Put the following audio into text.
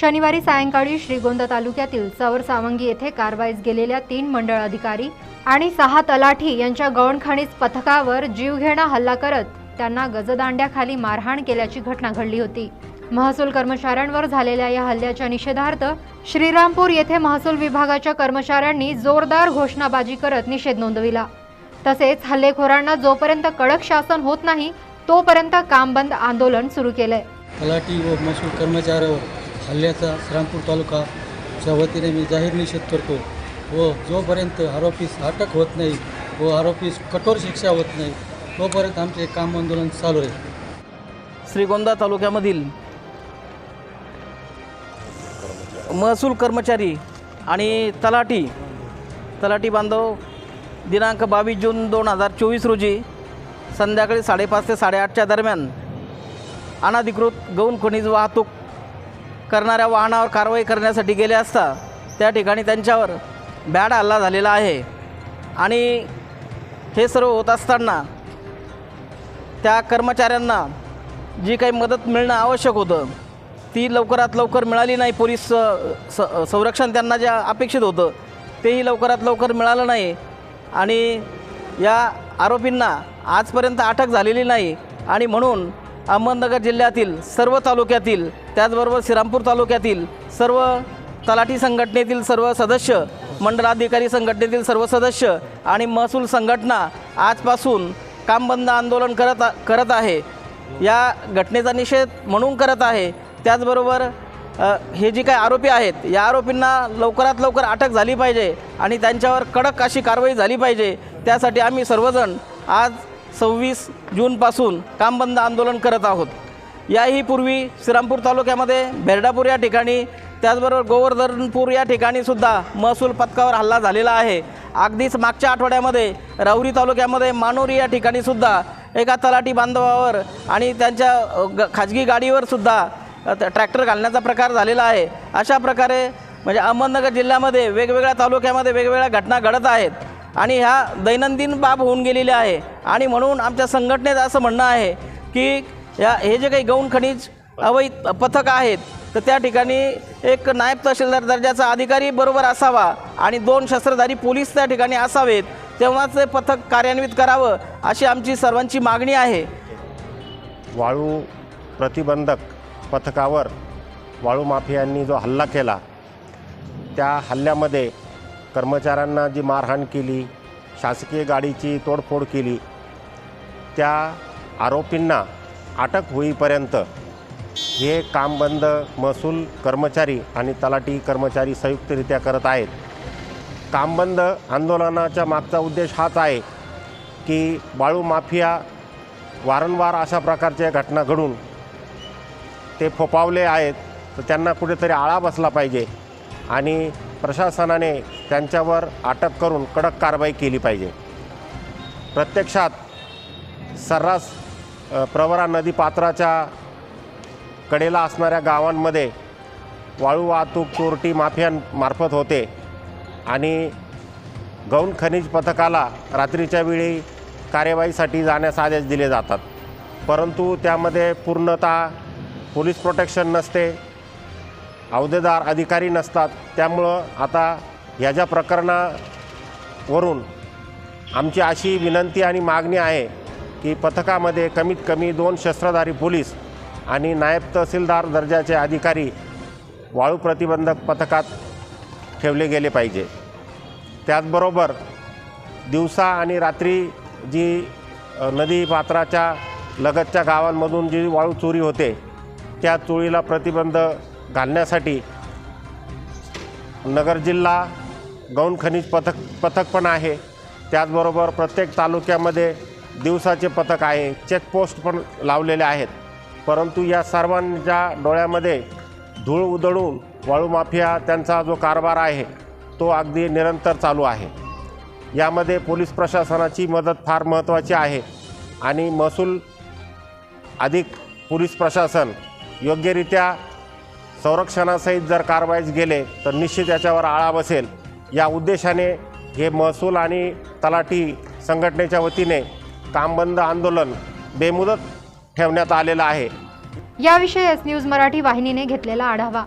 शनिवारी सायंकाळी श्रीगोंदा तालुक्यातील चवर सावंगी येथे कारवाईस गेलेल्या तीन मंडळ अधिकारी आणि सहा तलाठी यांच्या गौणखाणीज पथकावर जीवघेणा हल्ला करत त्यांना गजदांड्याखाली मारहाण केल्याची घटना घडली होती. महसूल कर्मचाऱ्यांवर झालेल्या या हल्ल्याच्या निषेधार्थ श्रीरामपूर येथे महसूल विभागाच्या कर्मचाऱ्यांनी जोरदार घोषणाबाजी करत निषेध नोंदविला. तसेच हल्लेखोरांना जोपर्यंत कडक शासन होत नाही तोपर्यंत काम बंद आंदोलन सुरू केलंय. तलाठी व महसूल कर्मचाऱ्यावर हल्ल्याचा श्रामपूर तालुकाच्या वतीने मी जाहीर निषेध करतो व जोपर्यंत आरोपीस अटक होत नाही व आरोपीस कठोर शिक्षा होत नाही तोपर्यंत आमचे काम आंदोलन चालू आहे श्रीगोंदा तालुक्यामधील महसूल कर्मचारी आणि तलाठी तलाठी बांधव दिनांक बावीस जून दोन हजार चोवीस रोजी संध्याकाळी साडेपाच ते साडेआठच्या दरम्यान अनाधिकृत गौण खनिज वाहतूक करणाऱ्या वाहनावर कारवाई करण्यासाठी गेले असता त्या ठिकाणी त्यांच्यावर बॅड हल्ला झालेला आहे. आणि हे सर्व होत असताना त्या कर्मचाऱ्यांना जी काही मदत मिळणं आवश्यक होतं ती लवकरात लवकर मिळाली नाही. पोलीस स संरक्षण त्यांना जे अपेक्षित होतं तेही लवकरात लवकर मिळालं नाही. आणि या आरोपींना आजपर्यंत अटक झालेली नाही. आणि म्हणून अहमदनगर जिल्ह्यातील सर्व तालुक्यातील त्याचबरोबर श्रीरामपूर तालुक्यातील सर्व तलाठी संघटनेतील सर्व सदस्य मंडलाधिकारी संघटनेतील सर्व सदस्य आणि महसूल संघटना आजपासून कामबंद आंदोलन करत करत आहे. या घटनेचा निषेध म्हणून करत आहे. त्याचबरोबर हे जी काही आरोपी आहेत या आरोपींना लवकरात लवकर अटक झाली पाहिजे आणि त्यांच्यावर कडक अशी कारवाई झाली पाहिजे. त्यासाठी आम्ही सर्वजण आज सव्वीस जूनपासून कामबंद आंदोलन करत आहोत. याही पूर्वी श्रीरामपूर तालुक्यामध्ये बेर्डापूर या ठिकाणी त्याचबरोबर गोवर्धनपूर या ठिकाणी सुद्धा महसूल पथकावर हल्ला झालेला आहे. अगदीच मागच्या आठवड्यामध्ये राहुरी तालुक्यामध्ये मानोरी या ठिकाणी सुद्धा एका तलाठी बांधवावर आणि त्यांच्या ग खाजगी गाडीवर सुद्धा ट्रॅक्टर घालण्याचा प्रकार झालेला आहे. अशा प्रकारे म्हणजे अहमदनगर जिल्ह्यामध्ये वेगवेगळ्या तालुक्यामध्ये वेगवेगळ्या घटना घडत आहेत. आणि ह्या दैनंदिन बाब होऊन गेलेल्या आहे. आणि म्हणून आमच्या संघटनेत असं म्हणणं आहे की या हे जे काही गौण खनिज अवैध पथक आहेत तर त्या ठिकाणी एक नायब तहसीलदार दर्जाचा अधिकारी बरोबर असावा आणि दोन शस्त्रधारी पोलीस त्या ठिकाणी असावेत तेव्हाच ते पथक कार्यान्वित करावं अशी आमची सर्वांची मागणी आहे. वाळू प्रतिबंधक पथकावर वाळू माफियांनी जो हल्ला केला त्या हल्ल्यामध्ये कर्मचाऱ्यांना जी मारहाण केली शासकीय गाडीची तोडफोड केली त्या आरोपींना अटक होईपर्यंत हे काम बंद महसूल कर्मचारी आणि तलाठी कर्मचारी संयुक्तरित्या करत आहेत. कामबंद आंदोलनाच्या मागचा उद्देश हाच आहे की बाळू माफिया वारंवार अशा प्रकारच्या घटना घडून ते फोपावले आहेत तर त्यांना कुठेतरी आळा बसला पाहिजे आणि प्रशासनाने त्यांच्यावर अटक करून कडक कारवाई केली पाहिजे. प्रत्यक्षात सर्रास प्रवरा नदी पात्राच्या कडेला असणाऱ्या गावांमध्ये वाळू वाहतूक चोरटी माफियांमार्फत होते आणि गौण खनिज पथकाला रात्रीच्या वेळी कार्यवाहीसाठी जाण्यास आदेश दिले जातात. परंतु त्यामध्ये पूर्णतः पोलीस प्रोटेक्शन नसते. अवधेदार अधिकारी नसतात. त्यामुळं आता ह्या ज्या प्रकरणावरून आमची अशी विनंती आणि मागणी आहे की पथकामध्ये कमीत कमी दोन शस्त्रधारी पोलीस आणि नायब तहसीलदार दर्जाचे अधिकारी वाळू प्रतिबंधक पथकात ठेवले गेले पाहिजे. त्याचबरोबर दिवसा आणि रात्री जी नदी पात्राच्या लगतच्या गावांमधून जी वाळू चोरी होते त्या चोरीला प्रतिबंध घालण्यासाठी. नगर जिल्हा गौण खनिज पथक पथक पण आहे. त्याचबरोबर प्रत्येक तालुक्यामध्ये दिवसाचे पथक आहे. चेकपोस्ट पण लावलेले आहेत. परंतु या सर्वांच्या डोळ्यामध्ये धूळ उधळून वाळू माफिया त्यांचा जो कारभार आहे तो अगदी निरंतर चालू आहे. यामध्ये पोलीस प्रशासनाची मदत फार महत्त्वाची आहे आणि महसूल अधिक पोलीस प्रशासन योग्यरित्या संरक्षणासहित जर कारवाईस गेले तर निश्चित याच्यावर आळा बसेल. या उद्देशाने हे महसूल आणि तलाठी संघटनेच्या वतीने कामबंद आंदोलन बेमुदत ठेवण्यात आलेलं आहे. याविषयी एस न्यूज मराठी वाहिनीने घेतलेला आढावा.